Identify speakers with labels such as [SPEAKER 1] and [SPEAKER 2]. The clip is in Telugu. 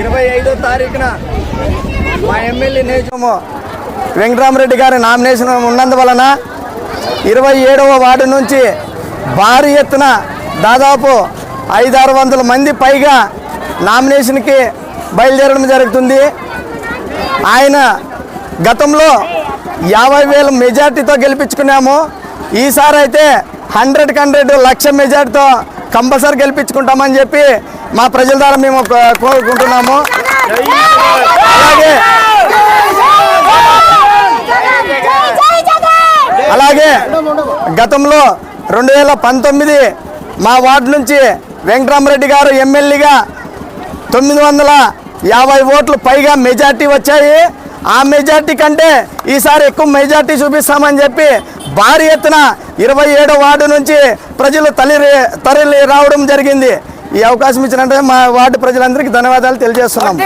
[SPEAKER 1] ఇరవై ఐదో తారీఖున మా ఎమ్మెల్యే నేచము వెంకటరామరెడ్డి గారి నామినేషన్ ఉన్నందువలన ఇరవై ఏడవ వార్డు నుంచి భారీ ఎత్తున దాదాపు ఐదారు వందల మంది పైగా నామినేషన్కి బయలుదేరడం జరుగుతుంది. ఆయన గతంలో యాభై వేల మెజార్టీతో గెలిపించుకున్నాము. ఈసారి అయితే హండ్రెడ్కి హండ్రెడ్ లక్ష మెజార్టీతో కంపల్సరీ గెలిపించుకుంటామని చెప్పి మా ప్రజల ద్వారా మేము కోరుకుంటున్నాము. అలాగే అలాగే గతంలో రెండు వేల పంతొమ్మిది మా వార్డు నుంచి వెంకటరామరెడ్డి గారు ఎమ్మెల్యేగా తొమ్మిది వందల యాభై ఓట్లు పైగా మెజార్టీ వచ్చాయి. ఆ మెజార్టీ కంటే ఈసారి ఎక్కువ మెజార్టీ చూపిస్తామని చెప్పి భారీ ఎత్తున ఇరవై ఏడో వార్డు నుంచి ప్రజలు తల్లి తరలి రావడం జరిగింది. ఈ అవకాశం ఇచ్చినంటే మా వార్డు ప్రజలందరికీ ధన్యవాదాలు తెలియజేస్తున్నాం.